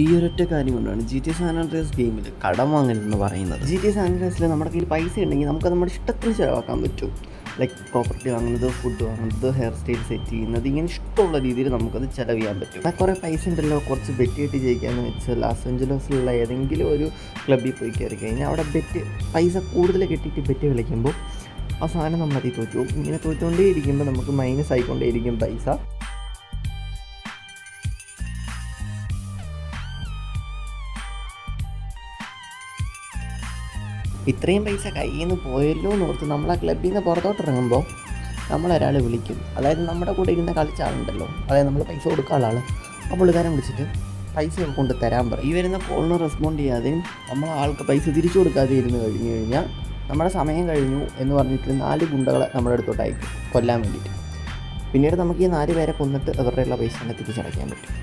ഈ ഒരൊറ്റ കാര്യം കൊണ്ടാണ് ജി ടി സാൻ ആൻഡ്രിയാസ് ഗെയിമിൽ കടം വാങ്ങലെന്ന് പറയുന്നത്. ജി ടി സാൻ ആൻഡ്രിയാസിൽ നമ്മുടെ കയ്യിൽ പൈസ ഉണ്ടെങ്കിൽ നമുക്ക് നമ്മുടെ ഇഷ്ടത്തിന് ചിലവാക്കാൻ പറ്റും. ലൈക്ക് പ്രോപ്പർട്ടി വാങ്ങുന്നത് ഫുഡ് വാങ്ങുന്നത് ഹെയർ സ്റ്റൈൽ സെറ്റ് ചെയ്യുന്നത് ഇങ്ങനെ ഇഷ്ടമുള്ള രീതിയിൽ നമുക്കത് ചിലവ് ചെയ്യാൻ പറ്റും. എന്നാൽ കുറേ പൈസ ഉണ്ടല്ലോ കുറച്ച് ബെറ്റ് കെട്ടി ജയിക്കാന്ന് വെച്ചാൽ ലാസ് ഏഞ്ചലസിലുള്ള ഏതെങ്കിലും ഒരു ക്ലബ്ബിൽ പോയി കയറി കഴിഞ്ഞാൽ അവിടെ ബെറ്റ് പൈസ കൂടുതൽ കെട്ടിയിട്ട് ബെറ്റ് കളിക്കുമ്പോൾ അവസാനം നമ്മളതിൽ തോറ്റു പോകും. ഇങ്ങനെ തോറ്റുകൊണ്ടേ ഇരിക്കുമ്പോൾ നമുക്ക് മൈനസ് ആയിക്കൊണ്ടേ ഇരിക്കും പൈസ. ഇത്രയും പൈസ കയ്യിൽ നിന്ന് പോയല്ലോ എന്ന് ഓർത്ത് നമ്മൾ ആ ക്ലബ്ബിൽ നിന്ന് പുറത്തോട്ട് ഇറങ്ങുമ്പോൾ നമ്മളൊരാൾ വിളിക്കും. അതായത് നമ്മുടെ കൂടെ ഇരുന്ന് കളിച്ച ആളുണ്ടല്ലോ. അതായത് നമ്മൾ പൈസ കൊടുക്കാനുള്ള ആൾ ആ പുള്ളിക്കാരൻ വിളിച്ചിട്ട് പൈസ കൊണ്ട് തരാൻ പറയും ഈ വരുന്ന കോളിന് റെസ്പോണ്ട് ചെയ്യാതെയും നമ്മൾ ആൾക്ക് പൈസ തിരിച്ചു കൊടുക്കാതെ ഇരുന്ന് കഴിഞ്ഞു കഴിഞ്ഞാൽ നമ്മുടെ സമയം കഴിഞ്ഞു എന്ന് പറഞ്ഞിട്ട് നാല് ഗുണ്ടകളെ നമ്മുടെ അടുത്തോട്ട് അയക്കും. കൊല്ലാൻ വേണ്ടിയിട്ട്. പിന്നീട് നമുക്ക് ഈ നാല് പേരെ കൊന്നിട്ട് അവരുടെ ഉള്ള പൈസ തന്നെ തിരിച്ചടയ്ക്കാൻ പറ്റും.